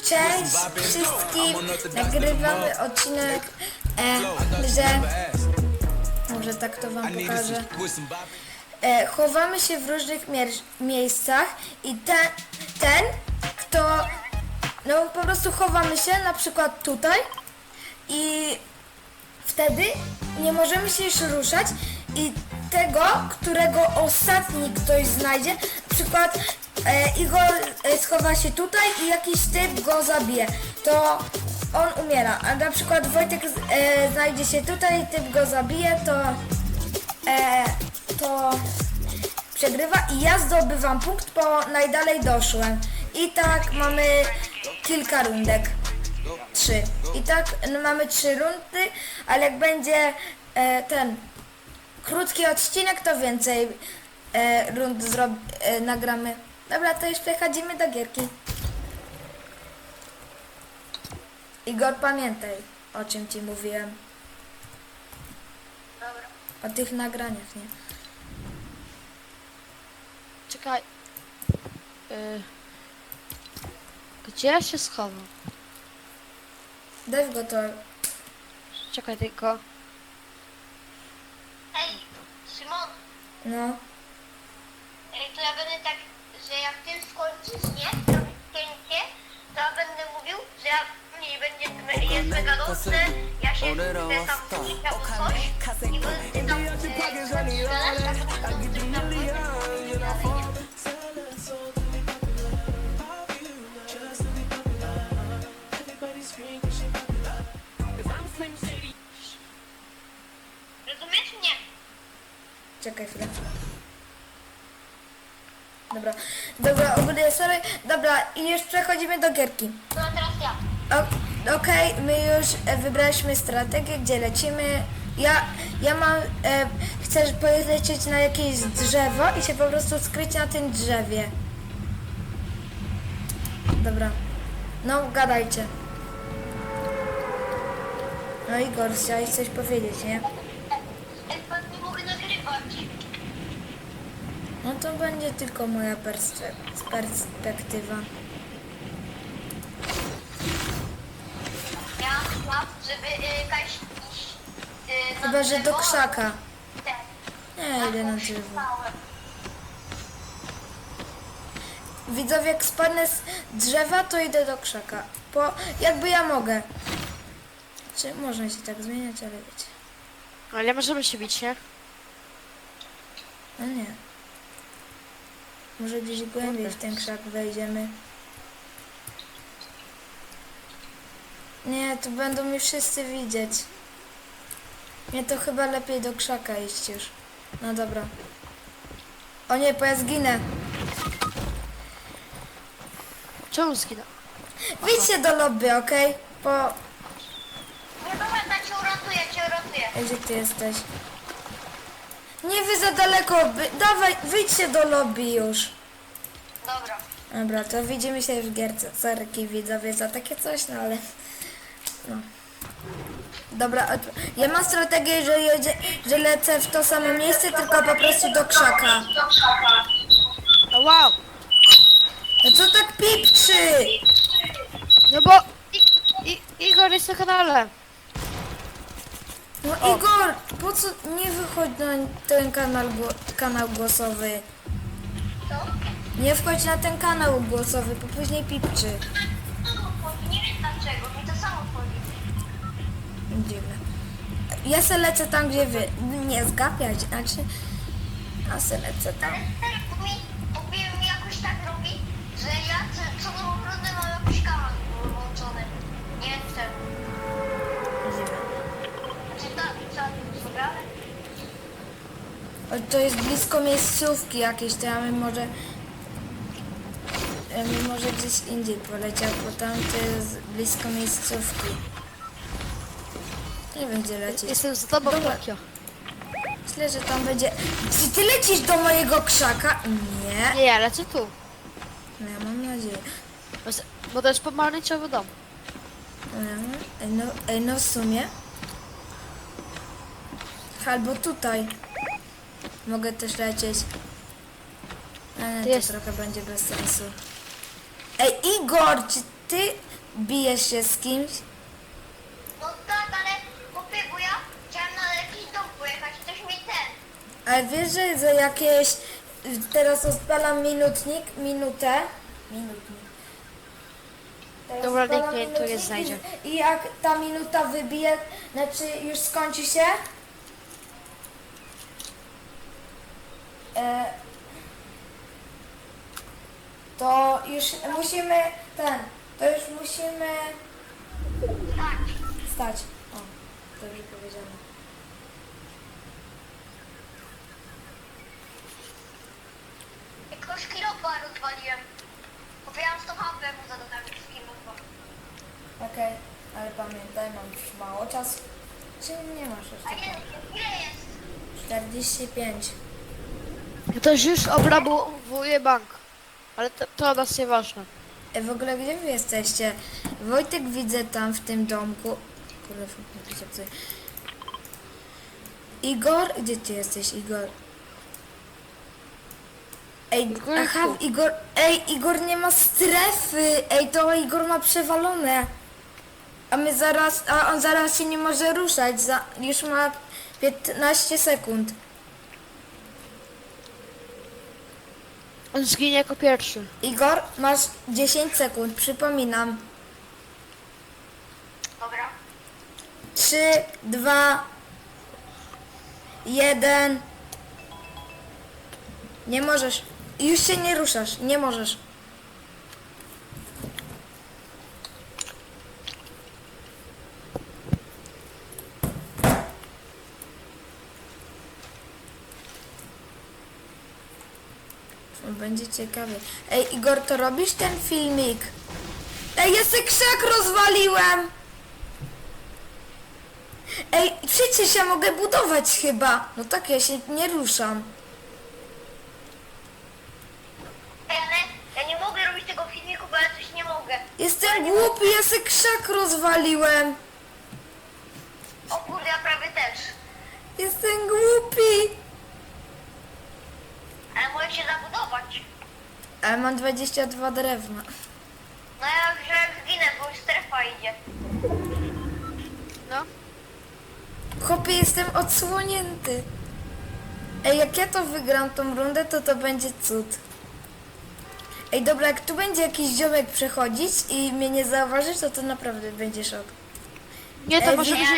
Cześć wszystkim! Nagrywamy odcinek, e, że... Może tak to wam pokażę. E, chowamy się w różnych miejscach i ten, ten, kto... No po prostu chowamy się na przykład tutaj i wtedy nie możemy się już ruszać i tego, którego ostatni ktoś znajdzie, na przykład e, Igor e, schowa się tutaj i jakiś typ go zabije, to on umiera, a na przykład Wojtek e, znajdzie się tutaj typ go zabije, to e, to przegrywa i ja zdobywam punkt, bo najdalej doszłem. I tak mamy kilka rundek. Trzy. I tak no, mamy trzy rundy, ale jak będzie e, ten krótki odcinek, to więcej e, rund zrob, e, nagramy. Dobra, to już przechodzimy do gierki. Igor, pamiętaj, o czym ci mówiłem. Dobra. O tych nagraniach, nie? Czekaj. Y... Gdzie ja się schowam? Daj go to. Czekaj tylko. Ej, Szymon, No. To ja będę tak, że jak ty skończysz, nie? Robić cięcie, to ja będę mówił, że ja nie będzie, jest mega nocne, ja się chcę tam i już przechodzimy do gierki. No teraz ja. O- Okej, my już e, wybraliśmy strategię, gdzie lecimy. Ja, ja mam, e, chcę polecieć na jakieś drzewo i się po prostu skryć na tym drzewie. Dobra. No, gadajcie. No Igor, chciałeś coś powiedzieć, nie? Ej, pan nie mogę nagrywać. No to będzie tylko moja perspe- perspektywa. Chyba, że do krzaka. Nie, idę na drzewo. Widzowie, jak spadnę z drzewa, to idę do krzaka. Po, jakby ja mogę. Czy można się tak zmieniać, ale wiecie. Ale możemy się bić, nie? No nie. Może gdzieś głębiej w ten krzak wejdziemy. Nie, tu będą mnie wszyscy widzieć. Nie, to chyba lepiej do krzaka iść już. No dobra. O nie, bo ja zginę. Czemu zginął? Wyjdźcie do lobby, okej? Po... Nie dobra, ja cię uratuję, cię uratuję. Ej, Gdzie ty jesteś? Nie, wy za daleko. Wy... Dawaj, wyjdźcie do lobby już. Dobra. Dobra, to widzimy się w gierce. Sorki widzowie za takie coś, no ale... No. Dobra, ja mam strategię, że, jedzie, że lecę w to samo miejsce, tylko po prostu do krzaka. O, wow! No co tak pipczy? No bo I, I, Igor jest na kanale. No Igor, po co nie wychodź na ten kanał, gło- kanał głosowy? Co? Nie wchodź na ten kanał głosowy, bo później pipczy. samo wchodzi, nie wiem dlaczego, mi to samo wchodzi. Dziwne. Ja se lecę tam, gdzie wy. Nie zgapiać, znaczy... Ja se lecę tam. Mi jakoś tak robi, że ja co, rundę mam jakiś włączony. Nie wiem czemu. Znaczy tak, To jest blisko miejscówki jakieś, to ja bym może... Ja bym może gdzieś indziej poleciał, bo tam to jest blisko miejscówki. Nie gdzie lecieć. Jestem za tobą, Dobra. Tokio. Myślę, że tam będzie... Czy ty lecisz do mojego krzaka? Nie. Nie, ja lecę tu. No ja mam nadzieję. Bo z- Bo to jest pomarańczowy dom. No, ej, no, ej, no w sumie. Albo tutaj. Mogę też lecieć. Ale To to jest- trochę będzie bez sensu. Ej, Igor! Czy ty bijesz się z kimś? No tak, ale chłopie, bo ja chciałem na jakiś dom pojechać, ktoś mi ten. Ale wiesz, że za jakieś... Teraz odpalam minutnik, minutę. Minutnik. Teraz Dobra, odpalam niech mnie nie minutnik znajdzie. I, I jak ta minuta wybije, znaczy już skończy się, e, to już musimy, ten, to już musimy stać. O, dobrze powiedziane. Kilofa rozwaliłem. Kupiłam 100 HP mu zadałem z kilofa. Okej, ale pamiętaj, mam już mało czasu. Czy nie masz A jeszcze? ile, ile jest? 45. Ktoś już obrabowuje bank. Ale to, to nas nie ważne. E, w ogóle gdzie wy jesteście? Wojtek widzę tam w tym domku. Kurde, nie się psuje. Igor, gdzie ty jesteś, Igor? Ej, Igor, aha. Igor, ej, Igor nie ma strefy. Ej, to Igor ma przewalone. A my zaraz, a on zaraz się nie może ruszać. Za, już ma 15 sekund. On zginie jako pierwszy. Igor, masz 10 sekund, przypominam. Dobra. 3, 2, 1. Nie możesz. Już się nie ruszasz. Nie możesz. Będzie ciekawie. Ej, Igor, to robisz ten filmik? Ej, ja se krzak rozwaliłem! Ej, przecież ja mogę budować chyba. No tak, ja się nie ruszam. Ej, ale ja nie mogę robić tego filmiku, bo ja coś nie mogę. Głupi, ja se krzak rozwaliłem. O kurde, ja prawie też. Jestem głupi. Ale mogę się zabudować. Ale mam 22 drewna. No ja już zginę, bo już strefa idzie. No. Chłopie, jestem odsłonięty. Ej, jak ja to wygram tą rundę, to to będzie cud. Ej, dobra, jak tu będzie jakiś ziomek przechodzić i mnie nie zauważysz, to to naprawdę będzie szok. Nie, to Ej, może wi- być się.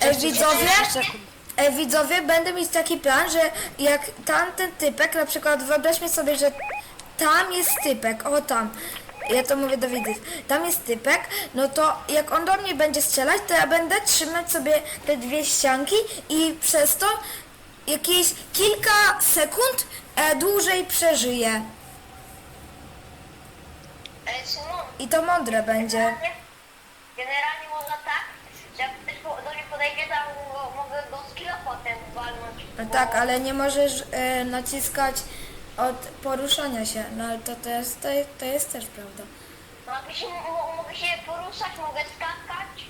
Ej, jeszcze widzowie? 30 sekund. E, widzowie, będę mieć taki plan, że jak tamten typek, na przykład wyobraźmy sobie, że tam jest typek, o tam, ja to mówię do widzów, tam jest typek, no to jak on do mnie będzie strzelać, to ja będę trzymać sobie te dwie ścianki i przez to jakieś kilka sekund e, dłużej przeżyję. Szymon, I to mądre będzie. generalnie, generalnie można tak, że jak ktoś po- do mnie podejdzie, to go, mogę go z kilo potem walnąć. No bo- tak, ale nie możesz e, naciskać od poruszania się, no ale to, to, jest, to, jest- to jest też prawda. No, mogę się, mo- mogę się poruszać, mogę skakać.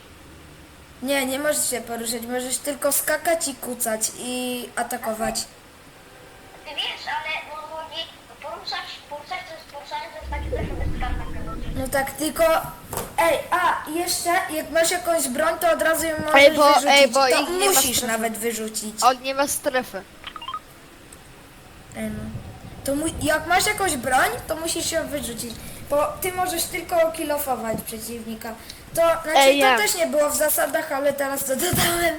Nie, nie możesz się poruszać, możesz tylko skakać i kucać i atakować. Ty wiesz, ale no chodzi, poruszać, poruszać to jest poruszanie, to jest takie też, żeby skakać. No tak, tylko... Ej, a jeszcze, jak masz jakąś broń, to od razu ją możesz Ej, bo- wyrzucić. ej, bo to ich nie ma musisz strefy. nawet wyrzucić. On nie ma strefy. Ej, no. To mu, jak masz jakąś broń, to musisz ją wyrzucić. Bo ty możesz tylko kilofować przeciwnika. To, znaczy, Ej, ja. to też nie było w zasadach, ale teraz to dodałem.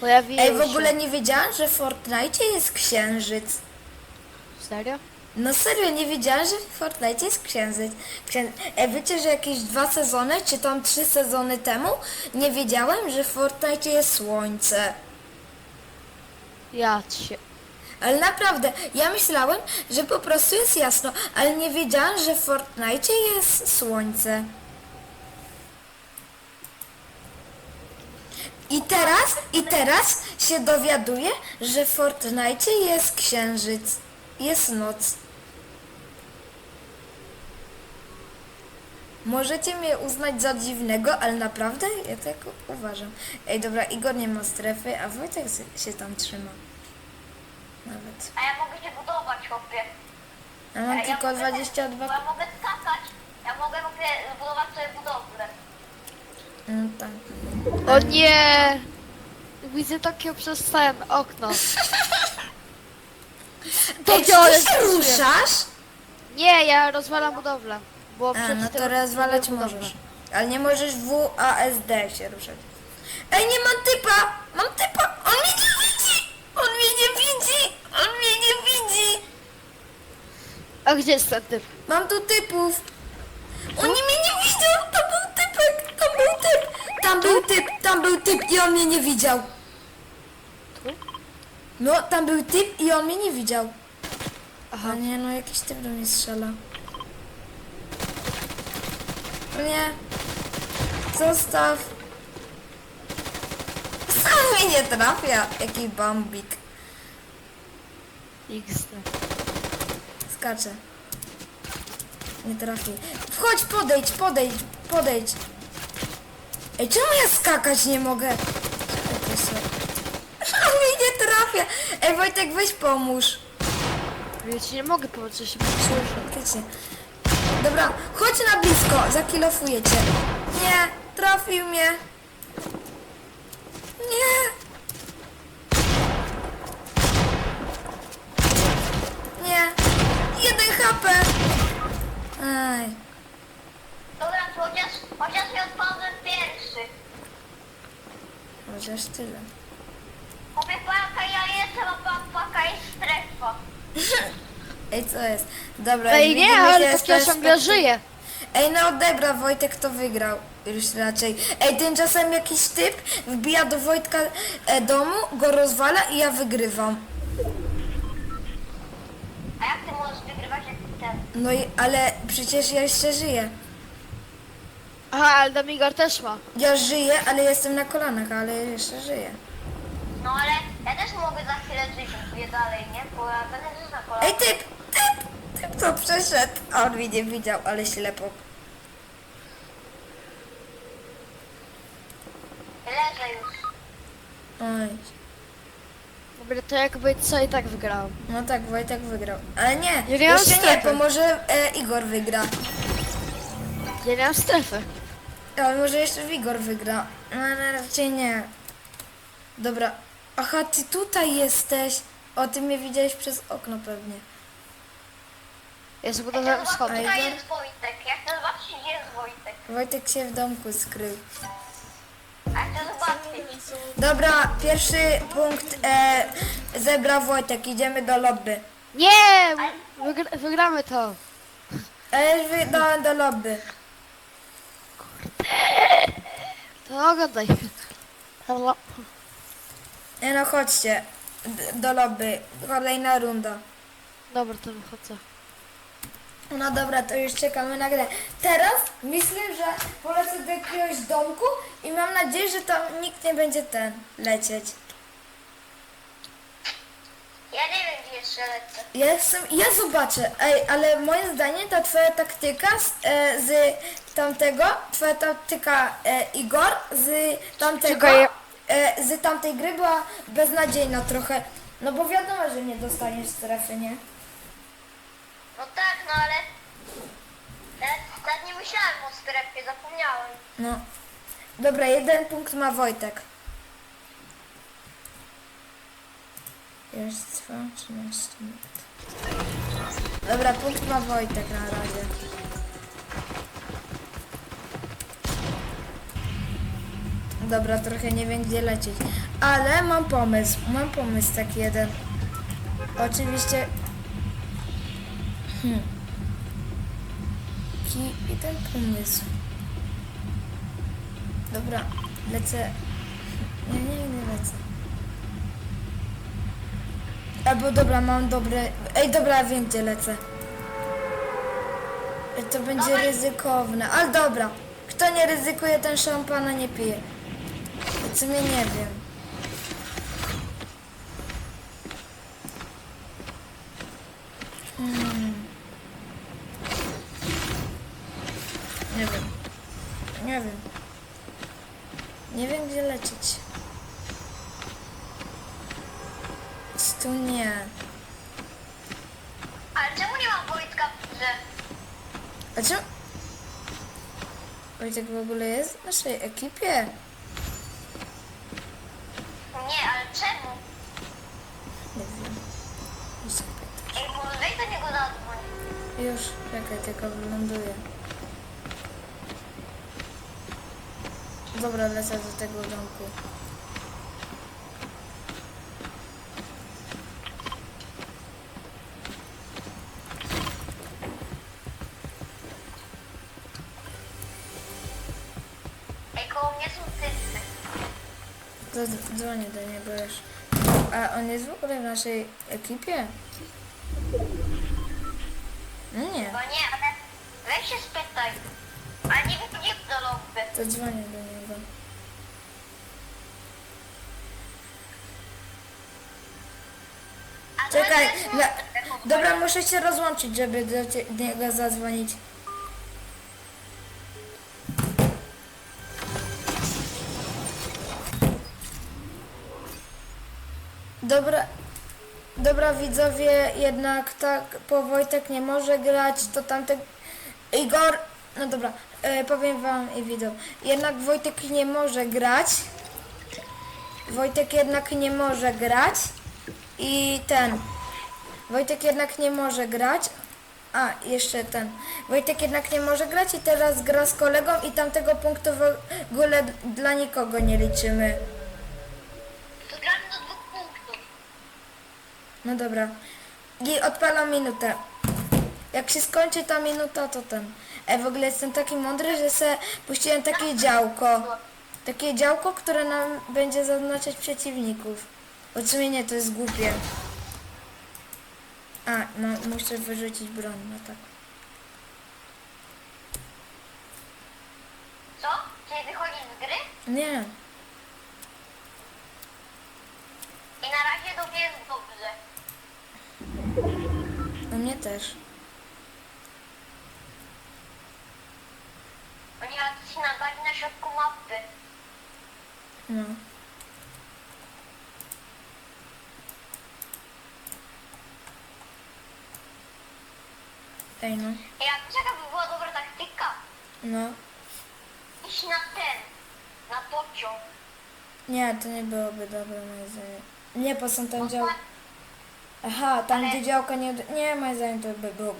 Pojawił Ej, w się. ogóle nie wiedziałam, że w Fortnite jest księżyc. Serio? No serio, nie wiedziałam, że w Fortnite jest księżyc. Księ... E, wiecie, że jakieś dwa sezony, czy tam trzy sezony temu, nie wiedziałem, że w Fortnite jest słońce. Ja cię. Ale naprawdę, ja myślałem, że po prostu jest jasno, ale nie wiedziałam, że w Fortnite jest słońce. I teraz, i teraz się dowiaduję, że w Fortnite jest księżyc. Jest noc. Możecie mnie uznać za dziwnego, ale naprawdę ja tak uważam. Ej, dobra, Igor nie ma strefy, a Wojtek się tam trzyma. Nawet. A ja mogę się budować, chłopie. Ja mam Ja tylko mogę- 22. Bo ja mogę skakać. Ja mogę ogóle zbudować sobie budowlę. No tak. O nie! Widzę takie przez ten okno. To Ej, czy działa, ty się ruszasz? Nie, ja rozwalam budowlę. Bo A, no to rozwalać możesz. Ale nie możesz W, A, S, D się ruszać. Ej, nie mam typa! Mam typa! On mnie nie widzi! On mnie nie widzi! On mnie nie widzi! A gdzie jest ten typ? Mam tu typów! Oni mnie nie widzą! To był typek! To był typ! Tam był typ! Tam był typ i on mnie nie widział! No, tam był typ i on mnie nie widział. Aha. A nie, no jakiś typ do mnie strzela. Nie. Zostaw. Sam mnie nie trafia. Jaki bambik. XD. Skacze. Nie trafi. Wchodź, podejdź, podejdź, podejdź. Ej, czemu ja skakać nie mogę? Czekaj, to jest- A mnie nie. Ej, Wojtek, weź pomóż. Ja ci nie mogę powiedzieć, że się słyszę. Faktycznie. Dobra, chodź na blisko, zakilofuję cię. Nie, trafił mnie. Nie. Nie. Jeden HP. Aj. Dobra, to chociaż, chociaż ja odpadłem pierwszy. Chociaż tyle. Chłopie, paka ja jestem, a pa- paka jest strefa. Ej, co jest? Dobra, Ej, nie, widzimy ale się z ciągle perspektywy- żyję. Ej, no dobra, Wojtek to wygrał. Już raczej. Ej, tymczasem jakiś typ wbija do Wojtka e, domu, go rozwala i ja wygrywam. A jak ty możesz wygrywać jak ten? No i, ale przecież ja jeszcze żyję. Aha, ale Damigar też ma. Ja żyję, ale jestem na kolanach, ale jeszcze żyję. No ale ja też mogę za chwilę żyć dalej, nie? Bo ja będę żyć na kolanach. Ej, typ, typ, typ to przeszedł. A on mnie nie widział, ale ślepo. Leżę już. Oj. Dobra, to jakby co i tak wygrałem. No tak, Wojtek wygrał. Ale nie, Ja nie mam jeszcze nie, strefy. bo może e, Igor wygra. Ja nie mam strefy. Ale może jeszcze Igor wygra. No ale raczej nie. Dobra. Aha, ty tutaj jesteś. O, ty mnie widziałeś przez okno pewnie. Ja zbudowałem zobaczyć, schody. gdzie jest Wojtek. Ja chcę zobaczyć, gdzie jest Wojtek. Wojtek się w domku skrył. A chcę zobaczyć. Dobra, pierwszy punkt e, zebrał Wojtek. Idziemy do lobby. Nie! Wygra wygramy to. E, już wydałem do lobby. To oglądaj. Nie no, chodźcie. D- do lobby. Kolejna runda. Dobra, to wychodzę. No dobra, to już czekamy na grę. Teraz myślę, że polecę do jakiegoś domku i mam nadzieję, że tam nikt nie będzie ten lecieć. Ja nie wiem, gdzie jeszcze lecę. Ja, jestem, ja zobaczę, Ej, ale moim zdaniem ta twoja taktyka z, e, z tamtego, twoja taktyka e, Igor z tamtego, Czekaj, ja- e, z tamtej gry była beznadziejna trochę. No bo wiadomo, że nie dostaniesz strefy, nie? No tak, no ale... Nawet, nawet nie myślałem o strefie, zapomniałem. No. Dobra, jeden punkt ma Wojtek. Jest trwa 13 minut. Dobra, punkt ma Wojtek na razie. Dobra, trochę nie wiem gdzie lecieć. Ale mam pomysł, mam pomysł taki jeden. Oczywiście... Hmm. Jaki ten pomysł? Dobra, lecę. Nie, nie, nie lecę. Albo dobra, mam dobre. Ej, dobra, wiem gdzie lecę. To będzie ryzykowne, ale dobra. Kto nie ryzykuje, ten szampana nie pije. W sumie nie wiem. Hmm. Nie wiem. Nie wiem. Nie wiem gdzie lecieć. Tu nie. Ale czemu nie ma Wojtka A czemu... Wojtek w ogóle jest w naszej ekipie? Tylko wyląduję. Dobra, lecę do tego domku. Ej, koło mnie są typy. To dzwonię do niego już. A on jest w ogóle w naszej ekipie? No nie, Bo nie, ale lobby. to dzwonię do niego. Czekaj, telefon. dobra, muszę się rozłączyć, żeby do cie- do niego zadzwonić. Dobra, dobra widzowie, jednak tak, po Wojtek nie może grać, to tamten Igor, no dobra, e, powiem wam i widzom, jednak Wojtek nie może grać, Wojtek jednak nie może grać i ten, Wojtek jednak nie może grać. A, jeszcze ten. Wojtek jednak nie może grać i teraz gra z kolegą i tamtego punktu w ogóle dla nikogo nie liczymy. To gramy do dwóch punktów. No dobra. I odpalam minutę. Jak się skończy ta minuta, to ten. E, w ogóle jestem taki mądry, że se puściłem takie działko. Takie działko, które nam będzie zaznaczać przeciwników. W sumie nie, to jest głupie. A, no muszę wyrzucić broń, no tak. Co? Czyli wychodzisz z gry? Nie. I na razie to nie jest dobrze. U mnie też. No. Ej no. Ja jaka by była dobra taktyka? No. Iść na ten. Na pociąg. Nie, to nie byłoby dobre moim zdaniem. Nie, po są tam dział... Bo- Aha, tam Ale- gdzie działka nie... Nie, moim zdaniem to by było...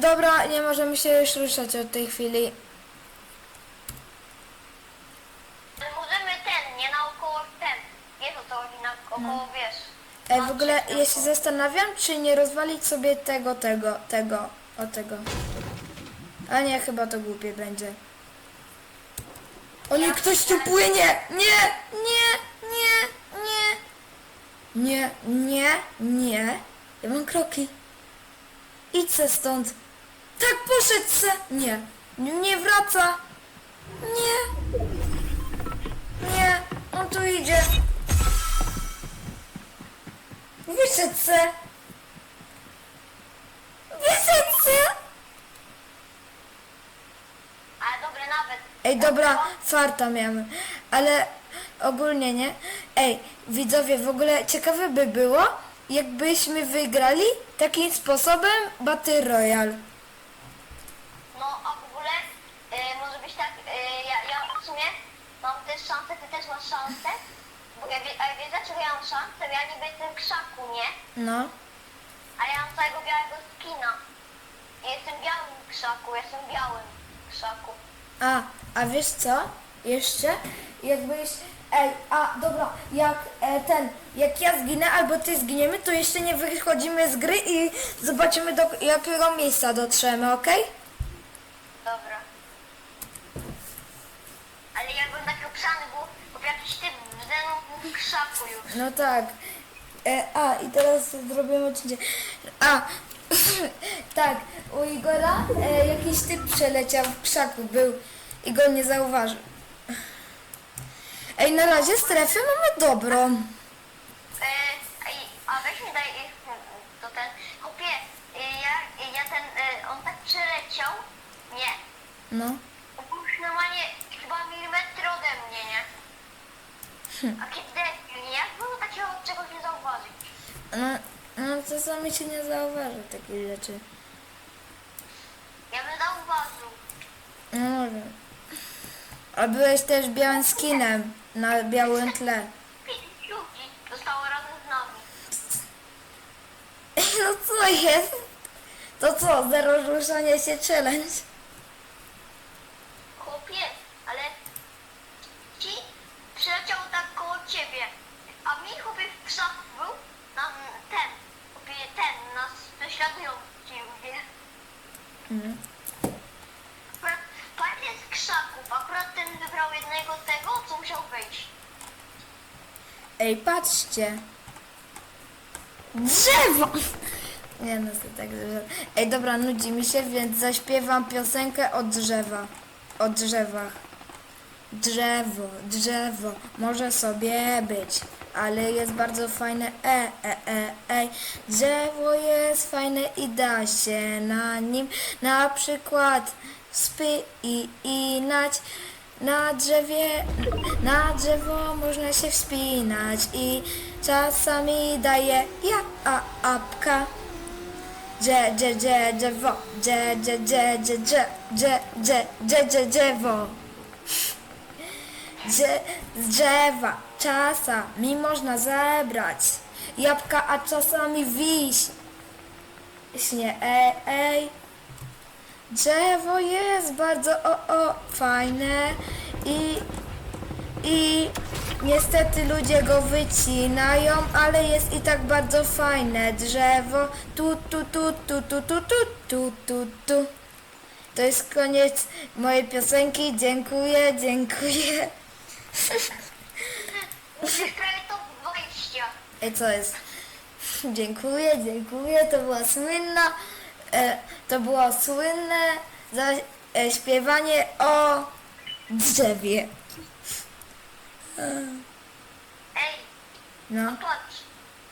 Dobra, nie możemy się już ruszać od tej chwili. Ale możemy ten, nie naokoło ten. Wiesz o co chodzi, naokoło wiesz. Ej, w ogóle ja się zastanawiam, czy nie rozwalić sobie tego, tego, tego, o tego. A nie, chyba to głupie będzie. O nie, ktoś tu płynie! Nie, nie, nie, nie. Nie, nie, nie. Ja mam kroki. Idź se stąd. Tak, poszedł se. Nie, nie wraca. Nie. Nie, on tu idzie. Wyszedł se. Wyszedł se. Ale dobre nawet. Ej, dobra, farta miałem, ale ogólnie nie. Ej, widzowie, w ogóle ciekawe by było, jakbyśmy wygrali takim sposobem Battle Royale. No a w ogóle y, może być tak, y, ja, ja w sumie mam też szansę, ty też masz szansę. Bo ja, ja wiesz dlaczego ja mam szansę? Bo ja niby jestem w krzaku, nie? No, A ja mam całego białego skina. Ja jestem białym w krzaku, ja jestem białym w krzaku. a, a wiesz co? Jeszcze, jakbyś... Ej, a dobra, jak e, ten, jak ja zginę albo ty zginiemy, to jeszcze nie wychodzimy z gry i zobaczymy do jakiego miejsca dotrzemy, okej? Dobra. Ale jakbym taki obszany był, bo jakiś typ w krzaku już. No tak. E, a, i teraz zrobimy cięcie. A, tak, u Igora e, jakiś typ przeleciał w krzaku, był i go nie zauważył. Ej, na razie strefę mamy dobrą. E, a i- a weź mi daj e, to ten. E, ja, ja ten, on tak przeleciał. Nie. No. Hmm. A kiedy, jak było takiego, czego nie zauważyć? No, no czasami się nie zauważy takich rzeczy. Ja bym zauważył. No może. A byłeś też białym skinem na białym tle. Pięć ludzi zostało razem z nami. No co jest? To co, zero ruszania się challenge? Ej, patrzcie. Drzewo! Nie no, to tak drzewo. Ej, dobra, nudzi mi się, więc zaśpiewam piosenkę o drzewa. O drzewach. Drzewo, drzewo, może sobie być, ale jest bardzo fajne, e, e, e, ej. Drzewo jest fajne i da się na nim na przykład spy i inać. Na drzewie, na drzewo można się wspinać i czasami daje ja, a, apka. Drze, drze, drze, drze, drze, drze, drze, drze, drzewo. Drze, z drzewa czasami można zebrać jabłka, a czasami wiś. Śnie, ej, ej. Drzewo jest bardzo o, o, fajne i, i niestety ludzie go wycinają, ale jest i tak bardzo fajne. Drzewo tu, tu, tu, tu, tu, tu, tu, tu, tu, tu. To jest koniec mojej piosenki. Dziękuję, dziękuję. Musisz prawie to 20. Ej, co jest? Dziękuję, dziękuję. To była słynna, e, to było słynne za, e, śpiewanie o drzewie. Ej, No, patrz,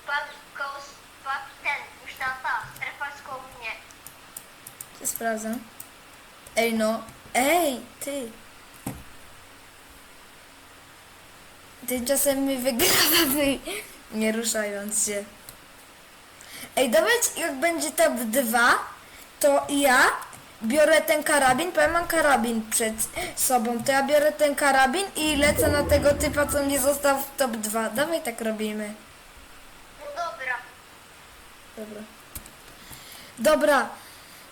patrz, koło, patrz ten, już ta, ta, strefa jest koło mnie. się sprawdzam. Ej, no. Ej, ty. Tymczasem mi wygrywa, wy, nie ruszając się. Ej, dawać jak będzie top 2, to ja biorę ten karabin, bo ja mam karabin przed sobą, to ja biorę ten karabin i lecę na tego typa, co mnie został w top 2. Dawaj tak robimy. Dobra. Dobra. Dobra,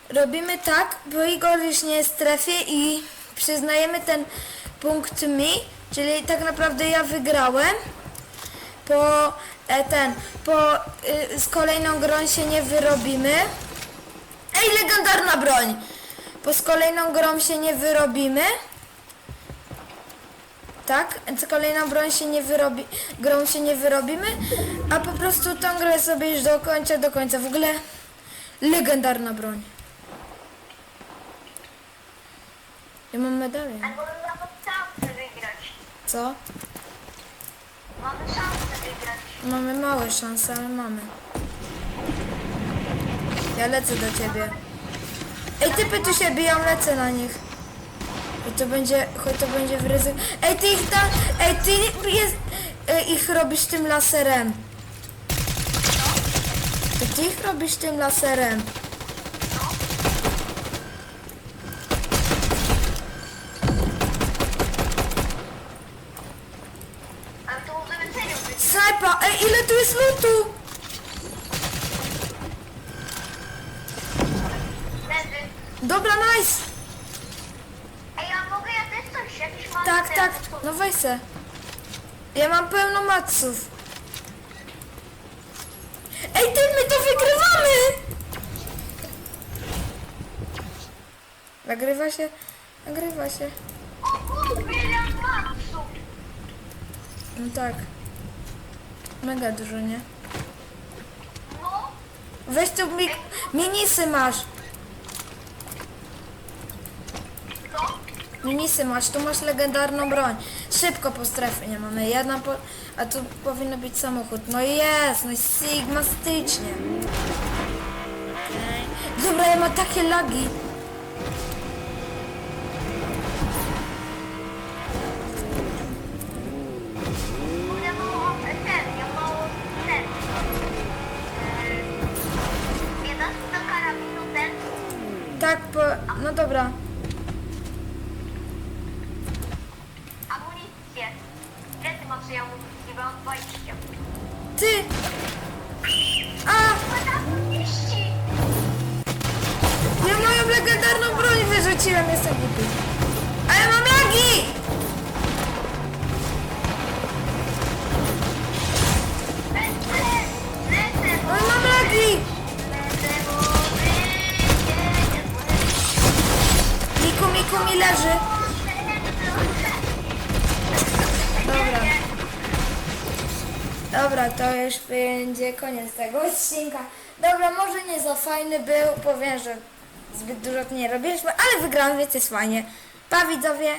robimy tak, bo Igor już nie jest w strefie i przyznajemy ten punkt mi, czyli tak naprawdę ja wygrałem. Po e, ten, po y, z kolejną grą się nie wyrobimy. Ej, legendarna broń! Po z kolejną grą się nie wyrobimy. Tak, z kolejną broń się nie wyrobi, grą się nie wyrobimy, a po prostu tą grę sobie już dokończę do końca. W ogóle legendarna broń. Ja mam medalię. Albo mamy szansę wygrać. Co? Mamy szansę wygrać. Mamy małe szanse, ale mamy. Ja lecę do ciebie. Ej, typy tu się biją, lecę na nich. I to będzie, choć to będzie w ryzyku. Ej, ty ich tam, ej, ty jest, ej, ich robisz tym laserem. To ty ich robisz tym laserem. Ale to możemy serio wygrać. Snajpa, jest lutu? Dobra, nice. Ej, a mogę ja też coś, jakiś mały Tak, tak, no weź se. Ja mam pełno maców. Ej, ty, my to wygrywamy! Nagrywa się? Nagrywa się. O kurde, ile maksów. No tak. Mega dużo, nie? Weź tu mi minisy masz. Minisy masz, tu masz legendarną broń. Szybko po strefie nie mamy. Jedna po... A tu powinno być samochód. No jest, no sigmastycznie. Dobra, ja mam takie lagi. Ty! A! Ja moją legendarną broń wyrzuciłem, jestem głupi. A ja mam lagi! Bo... No mam lagi! Miku, Miku mi leży. Dobra, to już będzie koniec tego odcinka. Dobra, może nie za fajny był, powiem, że zbyt dużo nie robiliśmy, ale wygrałem, więc jest fajnie. Pa widzowie!